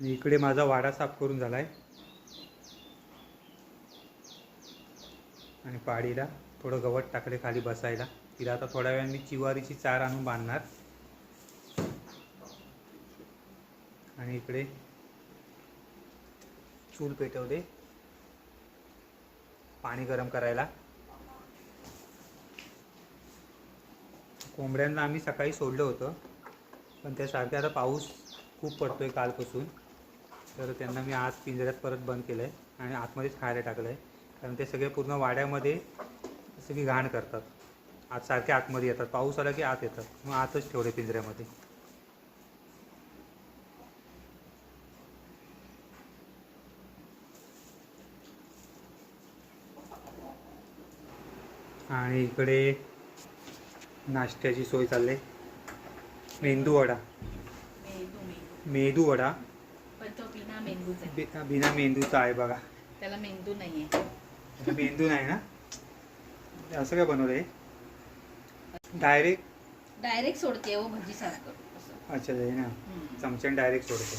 आणि इकडे माझा वाडा साफ करून झालाय. आणि पाडीला थोडं गवत टाकले खाली बसायला. तिला आता थोड्या वेळाने मी चिवारीची चार आणून बांधणार. आणि इकडे चूल पेटवले. पाणी गरम करायला. कोंबड्यांना आम्ही सकाळी सोडलं होतं. पण त्यासारखे आता पाऊस खूप पडतोय कालपासून. तर त्यांना मी आज पिंजऱ्यात परत बंद केलं आहे आणि आतमध्येच खायला टाकलं आहे कारण ते सगळे पूर्ण वाड्यामध्ये सगळी घाण करतात. आज सारखे आतमध्ये येतात. पाऊस आला की आत येतात. मग आतच ठेवले पिंजऱ्यामध्ये. आणि इकडे नाश्त्याची सोय चालली. मेंदू वडा मेंदू. वडा मेंदूचा आहे. बि- बिना मेंदूचा आहे बघा. त्याला मेंदू नाहीये. मेंदू नाही ना? असं काय बनवलंय? डायरेक्ट डायरेक्ट सोडते हो भजी सारखं असं. अच्छा हे ना. हम्म. चमच्याने डायरेक्ट सोडतो.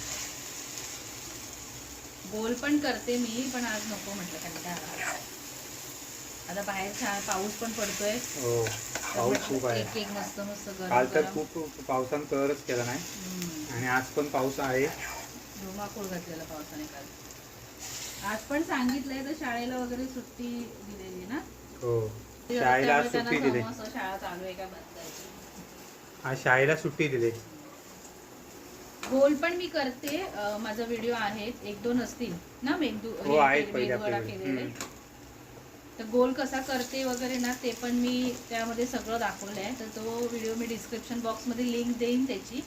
गोल पण करते मी पण आज नको म्हटलं कंटाळा आता बाहेर छान पाऊस पण पडतोय. हो पाऊस खूप आहे. मस्त मस्त गरम काल तर गरम. खूप पावसानं कहरच केला नाही. हम्म. आणि आज पण पाऊस आहे. धुमाकूळ घातलेला पावसाने काल. आज पण सांगितलंय तर शाळेला वगैरे सुट्टी दिलेली ना? हो. शाळेला सुट्टी दिली. शाळा चालू आहे का बंद आहे? आज शाळेला सुट्टी दिली. गोल पण मी करते. माझा व्हिडिओ आहेत. एक दोन असतील ना? मेंदू हो केलेले. तर गोल कसा करते वगैरे ना ते पण मी त्यामध्ये सगळं दाखवलं आहे तर तो व्हिडिओ मी डिस्क्रिप्शन बॉक्समध्ये लिंक देईन त्याची.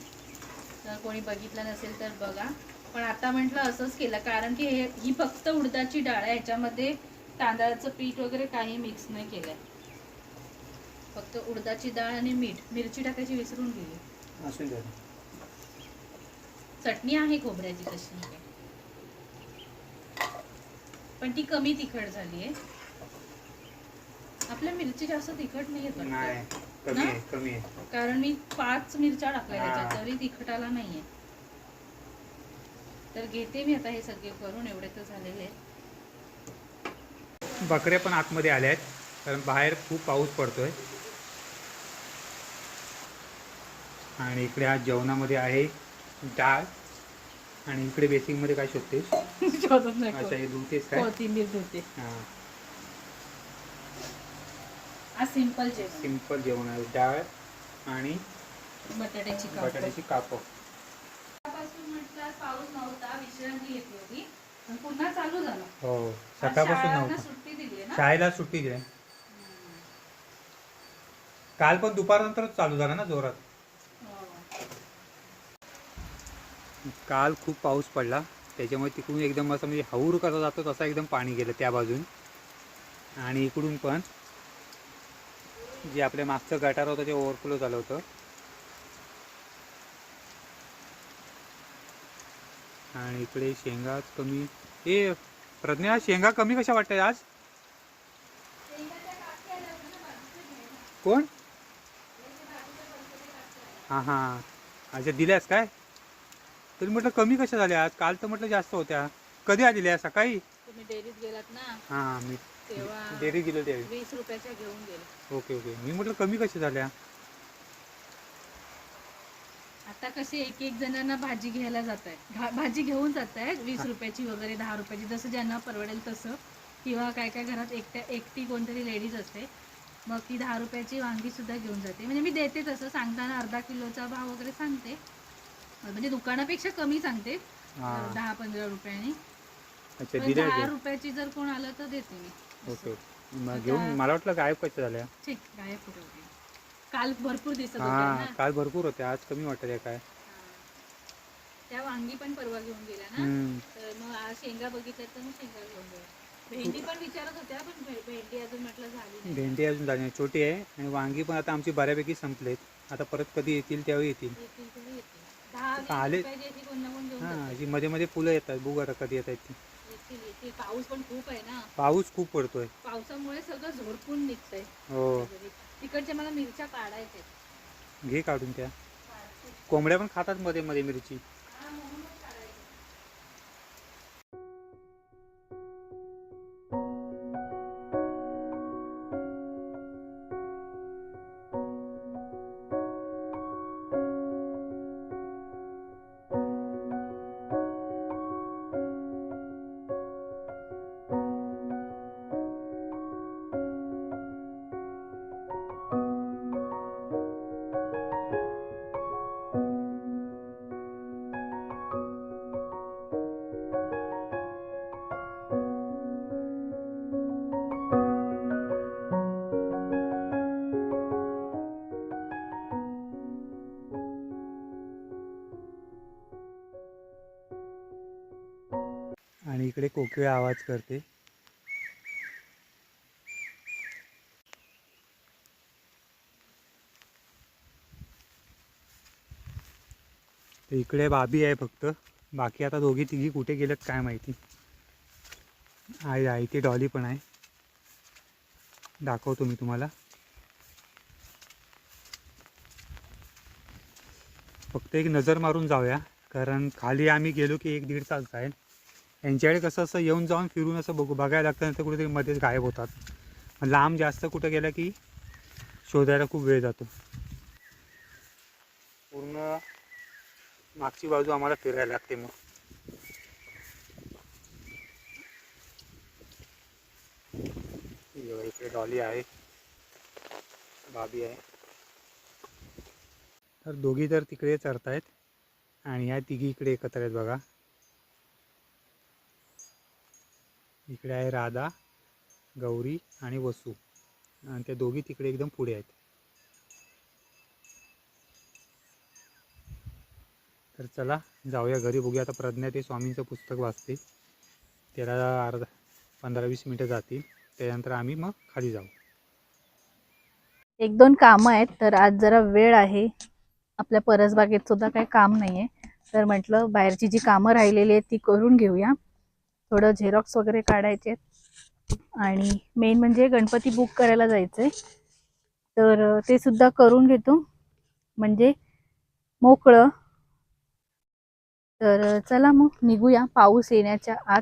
तर कोणी बघितला नसेल तर बघा. पण आता म्हटलं असंच केलं कारण की हे ही फक्त उडदाची डाळ आहे ह्याच्यामध्ये तांदळाचं पीठ वगैरे काही मिक्स नाही केलं आहे फक्त उडदाची डाळ आणि मीठ मिरची टाकायची विसरून गेली चटणी आहे खोबऱ्याची तशी. पण ती कमी तिखट झाली आहे आपल्या मिरची जास्त तिखट नाही येत वाटतं. नाही कमी ना? आहे कमी आहे कारण मी पाच मिरच्या टाकल्या. त्याच्यात तरी तिखट आला नाहीये तर घेते मी आता हे सगळे करून एवढे तर झालेले आहेत. बकऱ्या पण आतमध्ये आल्या आहेत कारण बाहेर खूप पाऊस पडतोय. आणि इकडे आज जेवणामध्ये आहे डाळ आणि इकडे बेसिंगमध्ये काय शोधतेस? शोधत नाही अच्छा कोण. हे धुतेस काय? कोथिंबीर धुते. हां. आज सिंपल जेवण. आहे डाळ आणि बटाट्याची कापं. बटाट्याची कापं सकाळपासून म्हटलं आज पाऊस नव्हता विश्रांती घेतली होती. पण पुन्हा चालू झाला. हो सकाळपासून शाळांना नव्हतं. सुट्टी दिली ना? शाळेला सुट्टी दिली काल पण दुपारनंतरच चालू झाला ना जोरात? हो. काल खूप पाऊस पडला. त्याच्यामुळे तिकडून एकदम असं म्हणजे हौर कसा जातो तसा एकदम पाणी गेलं त्या बाजून. आणि इकडून पण जे आपल्या मागचं गटार होतं ते ओव्हरफ्लो झालं होतं. आणि इकडे शेंगा कमी ए प्रज्ञा शेंगा कमी कशा वाटतात आज? कोण? हां हां अच्छा दिल्यास काय? तरी म्हटलं कमी कशा झाल्या आज? काल तर म्हटलं जास्त होत्या. कधी आलेल्या सकाळी? तुम्ही डेअरीत गेलात ना? हां मी तेव्हा डेअरी गेलो त्यावेळी वीस रुपयाच्या घेऊन गेले. Okay okay. मी म्हटलं कमी कशा झाल्या? आता कसे एक एक जणांना भाजी घ्यायला जात आहे भाजी घेऊन जात आहेत वीस रुपयाची वगैरे दहा रुपयाची जसं ज्यांना परवडेल तसं. किंवा काय काय घरात एकट्या एकटी कोणतरी लेडीज असते मग ती दहा रुपयाची वांगी सुद्धा घेऊन जाते. म्हणजे मी देते तसं सांगताना अर्धा किलोचा भाव वगैरे सांगते. म्हणजे दुकानापेक्षा कमी सांगते दहा पंधरा रुपयांनी. दहा रुपयाची जर कोण आलं तर देते मी. ओके. मग घेऊन मला वाटलं गायब कशा झाल्या ठीक गायब कुठे काल भरपूर दिसत हां ना. काल भरपूर होत्या. आज कमी वाटत काय? त्या वांगी पण परवा घेऊन गेल्या ना. हम्म. तर मग आज शेंगा बघितल्या तर मग शेंगा घेऊन भेंडी पण विचारत होत्या पण भे- भेंडी अजून म्हटलं झाली नाही. भेंडी अजून झाली नाही. छोटी आहे आणि वांगी पण आता आमची बऱ्यापैकी संपलेत. आता परत कधी येतील त्यावेळी येतील. येतील तुला येतील. दहा वीस आले. रुपयाची अशी कोण ना कोण घेऊन हां जातात. जी मध्ये मध्ये फुलं येतात बघू आता कधी येत आहेत ती. येतील येतील. पाऊस पण खूप आहे ना. पाऊस खूप पडतोय. पावसामुळे सगळं झोडपून निघतंय. हो. तिकडच्या मला मिरच्या काढायच्या घे काढून त्या. कोंबड्या पण खातात मध्ये मध्ये मिरची. इकडे कोकिळ आवाज करते. इकडे बाबी आहे फक्त. बाकी आता दोघी तिघी कुठे गेलेत काय माहिती. आहे आई ते डॉली पण आहे. दाखवतो मी तुम्हाला. फक्त एक नजर मारून जाऊया. कारण खाली आम्ही गेलो की एक दीड तास जाईल यांच्याकडे कसं असं येऊन जाऊन फिरून असं बघू बघायला लागतं नंतर कुठेतरी मध्येच गायब होतात. लांब जास्त कुठं गेलं की शोधायला खूप वेळ जातो. पूर्ण मागची बाजू आम्हाला फिरायला लागते मग. इकडे डॉली आहे बाबी आहे. तर दोघी तर तिकडे चरतायत आणि ह्या तिघी इकडे एकत्र आहेत बघा. इकडे आहे राधा गौरी आणि वसू. आणि त्या दोघी तिकडे एकदम पुढे आहेत. तर चला जाऊया घरी बघूया आता प्रज्ञा ते स्वामींचं पुस्तक वाचते त्याला अर्धा पंधरा वीस मिनटं जातील. त्याच्यानंतर आम्ही मग खाली जाऊ. एक दोन कामं आहेत तर आज जरा वेळ आहे. आपल्या परसबागेत सुद्धा काही काम नाही आहे तर म्हटलं बाहेरची जी कामं राहिलेली आहेत ती करून घेऊया. थोडं झेरॉक्स वगैरे काढायचे आणि मेन म्हणजे गणपती बुक करायला जायचं आहे तर ते सुद्धा करून घेतो. म्हणजे मोकळं. तर चला मग निघूया पाऊस येण्याच्या आत.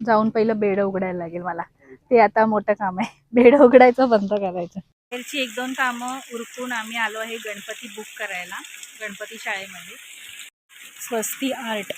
जाऊन पहिलं बेड उघडायला लागेल मला. ते आता मोठं काम आहे. बेड उघडायचं बंद करायचं. त्याची एक दोन कामं उरकून आम्ही आलो आहे गणपती बुक करायला गणपती शाळेमध्ये. स्वस्ती आर्ट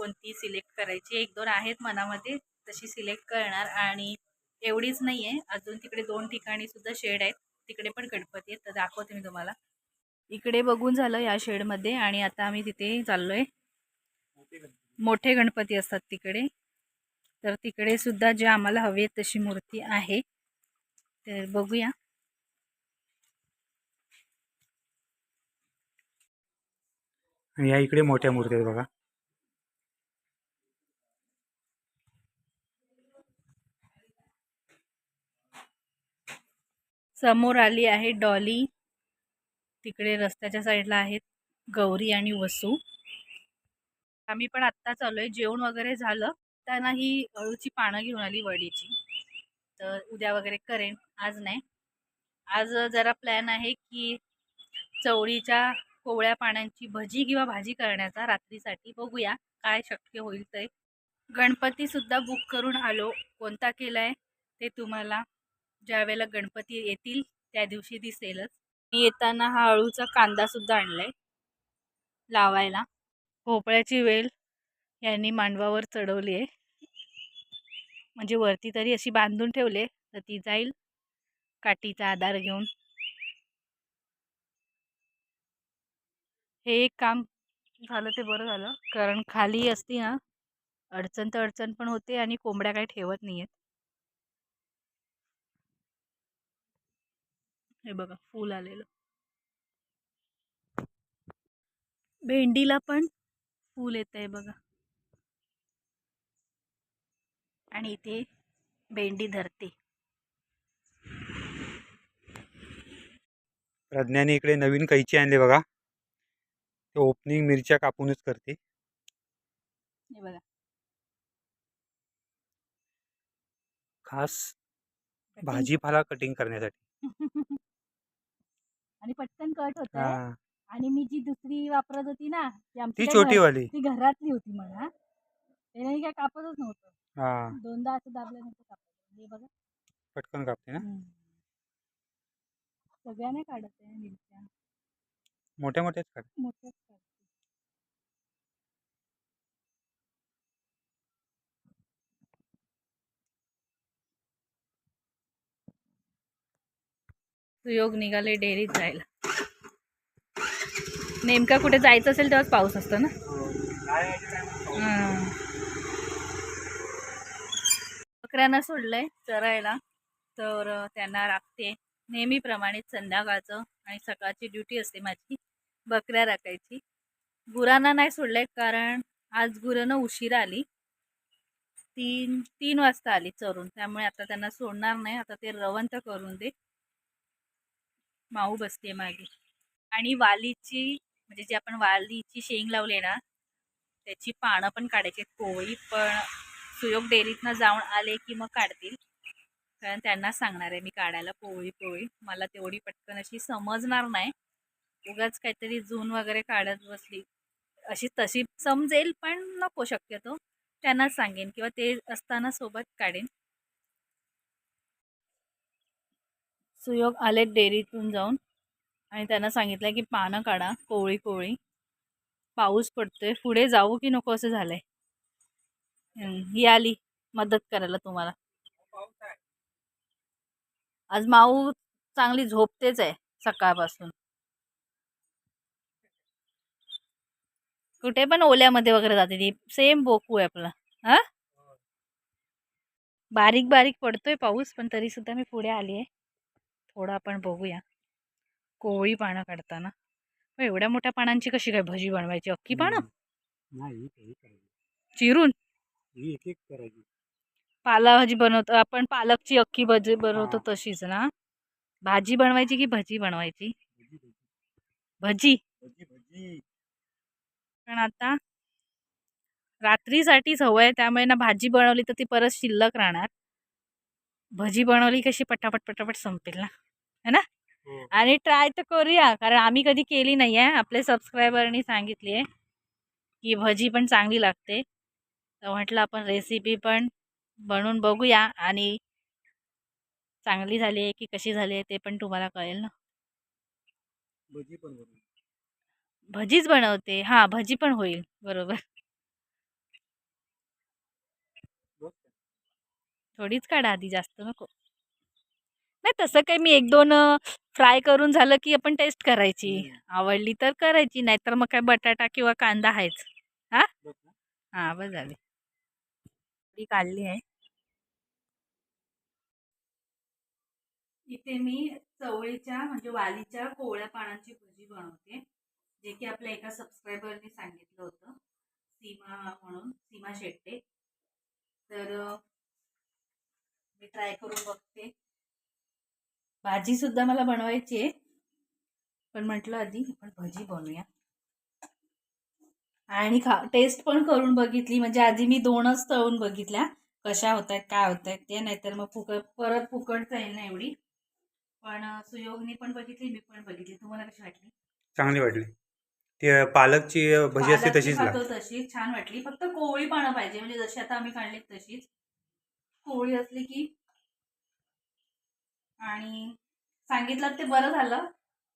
कोणती सिलेक्ट करायची एक दोन आहेत मनामध्ये तशी सिलेक्ट करणार. आणि एवढीच नाही आहे अजून तिकडे दोन ठिकाणी सुद्धा शेड आहेत. तिकडे पण गणपती आहेत. तर दाखवते मी तुम्हाला. इकडे बघून झालं या शेडमध्ये आणि आता आम्ही तिथे चाललोय. मोठे गणपती. असतात तिकडे. तर तिकडे सुद्धा जे आम्हाला हवी आहे तशी मूर्ती आहे. तर बघूया. आणि या इकडे मोठ्या मूर्ती आहेत बघा. समोर आली आहे डॉली. तिकडे रस्त्याच्या साईडला आहेत गौरी आणि वसू. आम्ही पण आत्ताच आहे जेवण वगैरे झालं. त्यांना ही अळूची पानं घेऊन आली वडीची. तर उद्या वगैरे करेन. आज नाही. आज जरा प्लॅन आहे की चवळीच्या कोवळ्या पाण्याची भजी किंवा भाजी करण्याचा रात्रीसाठी. बघूया काय शक्य होईल ते. गणपतीसुद्धा बुक करून आलो. कोणता केलाय ते तुम्हाला ज्या वेळेला गणपती येतील त्या दिवशी दिसेलच. मी येताना हा अळूचा कांदा सुद्धा आणलाय लावायला. भोपळ्याची वेल यांनी मांडवावर चढवली आहे. म्हणजे वरती तरी अशी बांधून ठेवले तर ती जाईल काठीचा आधार घेऊन. हे एक काम झालं ते बरं झालं कारण खाली असती ना अडचण तर अडचण पण होते आणि कोंबड्या काही ठेवत नाही आहेत हे बघा फूल आलेलं. भेंडीला पण फूल येत आहे बघा. आणि इथे भेंडी धरते. प्रज्ञाने इकडे नवीन कैची आणली बघा. ते ओपनिंग मिरच्या कापूनच करते. हे बघा. खास भाजीपाला कटिंग करण्यासाठी. आणि पटकन कट होत हा. आणि मी जी दुसरी वापरत होती ना ती आमची ती काय छोटी वाली. ती घरातली होती मला. त्याने काय कापतच नव्हतं. हा. दोनदा असं दाबल्यानंतर कापत हे बघा. पटकन कापते ना? हम्म. सगळ्या नाही काढत आहे मिरच्या. मोठ्या मोठ्याच काढ मोठ्याच सुयोग निघाले डेअरीत जायला. नेमका कुठे जायचं असेल तेव्हाच पाऊस असतो ना? हां. बकऱ्यांना सोडलंय चरायला. तर त्यांना राखते. नेहमीप्रमाणे संध्याकाळचं आणि सकाळची ड्युटी असते माझी. बकऱ्या राखायची. गुरांना नाही सोडलंय कारण आज गुरांना उशिरा आली. तीन तीन वाजता आली चरून. त्यामुळे आता त्यांना सोडणार नाही. आता ते रवंत करून दे. माऊ बसते मागे. आणि वालीची म्हणजे जी आपण वालीची शेंग लावली ना त्याची पानं पण काढायची आहेत. कोवळी पण सुयोग डेअरीतनं जाऊन आले की मग काढतील. कारण त्यांना सांगणार आहे मी काढायला पोळी पोळी. मला तेवढी पटकन अशी समजणार नाही. उगाच काहीतरी जून वगैरे काढत बसली. अशी तशी समजेल पण नको शक्यतो. त्यांनाच सांगेन किंवा ते असताना सोबत काढेन. सुयोग आले डेअरीतून जाऊन. आणि त्यांना सांगितलं की पानं काढा कोवळी कोवळी. पाऊस पडतोय. पुढे जाऊ की नको असं झालंय. आहे ही आली मदत करायला तुम्हाला. आज माऊ चांगली झोपतेच आहे सकाळपासून. कुठे पण ओल्यामध्ये वगैरे जाते ती. सेम बोकू आहे आपला. हा? बारीक बारीक पडतोय पाऊस पण तरी सुद्धा मी पुढे आली आहे थोडं आपण बघूया. कोवळी पानं काढताना. पण एवढ्या मोठ्या पानांची कशी काय भजी बनवायची? अख्खी पानं? नाही चिरून? एक एक करायची. पाला भाजी बनवतो आपण पालकची अख्खी भजी बनवतो. तशीच ना? भाजी बनवायची की भजी बनवायची? भजी पण आता रात्रीसाठीच हवं आहे त्यामुळे ना भाजी बनवली तर ती परत शिल्लक राहणार. भजी बनवली कशी पटापट पटापट संपेल ना? है ना? हो. आणि ट्राय तर करूया कारण आम्ही कधी केली नाही आहे. आपल्या सबस्क्रायबरनी सांगितली आहे की भजी पण चांगली लागते. तर म्हटलं आपण रेसिपी पण बनवून बघूया आणि चांगली झाली आहे की कशी झाली आहे ते पण तुम्हाला कळेल ना? भजी पण भजीच बनवते. हां भजी पण होईल. बरोबर बघ. थोडीच काढा आधी जास्त नको. नाही तसं काही मी एक दोन फ्राय करून झालं की आपण टेस्ट करायची. आवडली तर करायची नाहीतर मग काय बटाटा किंवा कांदा आहेच. हां. हां बस झाली. ती काढली आहे. इथे मी चवळीच्या म्हणजे वालीच्या कोवळ्या पानांची भजी बनवते जे की आपल्या एका सबस्क्रायबरने सांगितलं होतं सीमा म्हणून सीमा शेट्टे. तर मी ट्राय करून बघते. भाजी सुद्धा मला बनवायची आहे. पण म्हटलं आधी आपण भजी बनवूया. आणि खा टेस्ट पण करून बघितली. म्हणजे आधी मी दोनच तळून बघितल्या. कशा होत आहेत काय होत आहेत ते. नाहीतर मग फुकट परत फुकट जाईल ना एवढी. पण सुयोगनी पण बघितली मी पण बघितली. तुम्हाला कशी वाटली? चांगली वाटली. ती पालकची भजी असते तशीच तशी. छान वाटली. फक्त कोवळी पानं पाहिजे. म्हणजे जशी आता आम्ही काढली तशीच. कोवळी असली की. आणि सांगितलं ते बरं झालं.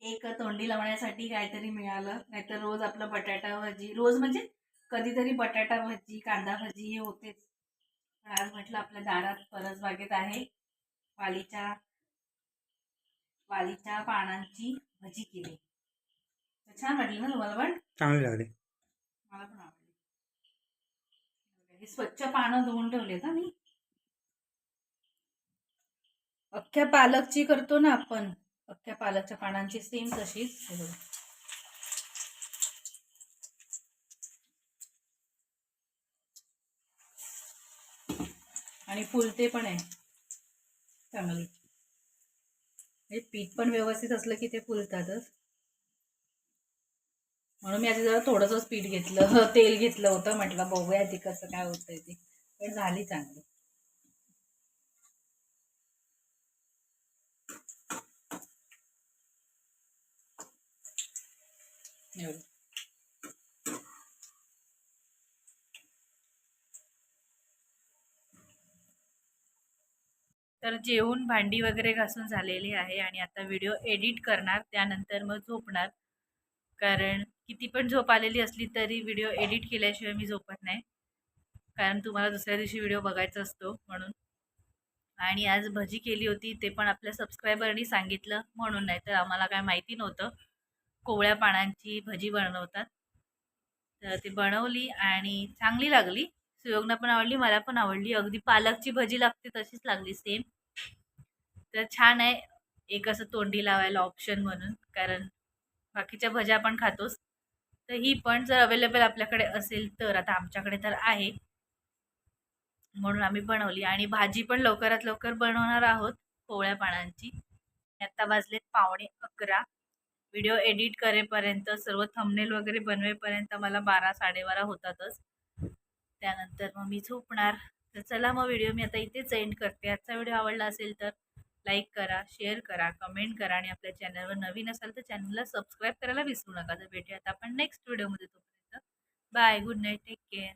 एक तोंडी लावण्यासाठी काहीतरी मिळालं. नाहीतर रोज आपलं बटाटा भाजी रोज म्हणजे कधीतरी बटाटा भाजी कांदा भाजी हे होतेच. पण आज म्हटलं आपल्या दारात परसबागेत आहे. वालीच्या वालीच्या पानांची भजी केली. छान वाटली ना तुम्हाला पण? चांगली लागली. मला पण आवडली. हे स्वच्छ पानं धुवून ठेवलेत हा मी. अख्ख्या पालकची करतो ना आपण. अख्ख्या पालकच्या पानांची सेम तशीच. आणि फुलते पण आहे. चांगली हे पीठ पण व्यवस्थित असलं की ते फुलतातच. म्हणून मी आता जरा थोडंसंच पीठ घेतलं. तेल घेतलं होतं. म्हटलं बघूया ते कसं काय होतंय ते. पण झाली चांगली. एवढं. तर जेवून भांडी वगैरे घासून झालेली आहे आणि आता व्हिडिओ एडिट करणार त्यानंतर मग झोपणार. कारण किती पण झोप आलेली असली तरी व्हिडिओ एडिट केल्याशिवाय मी झोपत नाही. कारण तुम्हाला दुसऱ्या दिवशी व्हिडिओ बघायचा असतो म्हणून. आणि आज भजी केली होती ते पण आपल्या सबस्क्रायबरनी सांगितलं म्हणून नाही तर आम्हाला काय माहिती नव्हतं. कोवळ्या पानांची भजी बनवतात. तर ती बनवली आणि चांगली लागली. सुयोगना पण आवडली मला पण आवडली. अगदी पालकची भजी लागते तशीच लागली सेम तर छान आहे. एक असं तोंडी लावायला ऑप्शन म्हणून कारण बाकीच्या भज्या आपण खातोच. तर ही पण जर अवेलेबल आपल्याकडे असेल तर आता आमच्याकडे तर आहे. म्हणून आम्ही बनवली. आणि भाजी पण लवकरात लवकर बनवणार आहोत कोवळ्या पानांची. आत्ता वाजलेत पावणे अकरा. व्हिडिओ एडिट करेपर्यंत सर्व थंबनेल वगैरे बनवेपर्यंत मला बारा साडेबारा होतातच. त्यानंतर मग मी झोपणार. तर चला मग व्हिडिओ मी आता इथेच एंड करते. आजचा व्हिडिओ आवडला असेल तर लाईक करा शेअर करा कमेंट करा आणि आपल्या चॅनलवर नवीन असाल तर चॅनलला सबस्क्राईब करायला विसरू नका. तर भेटूयात आपण नेक्स्ट व्हिडिओमध्ये तोपर्यंत. Bye good night take care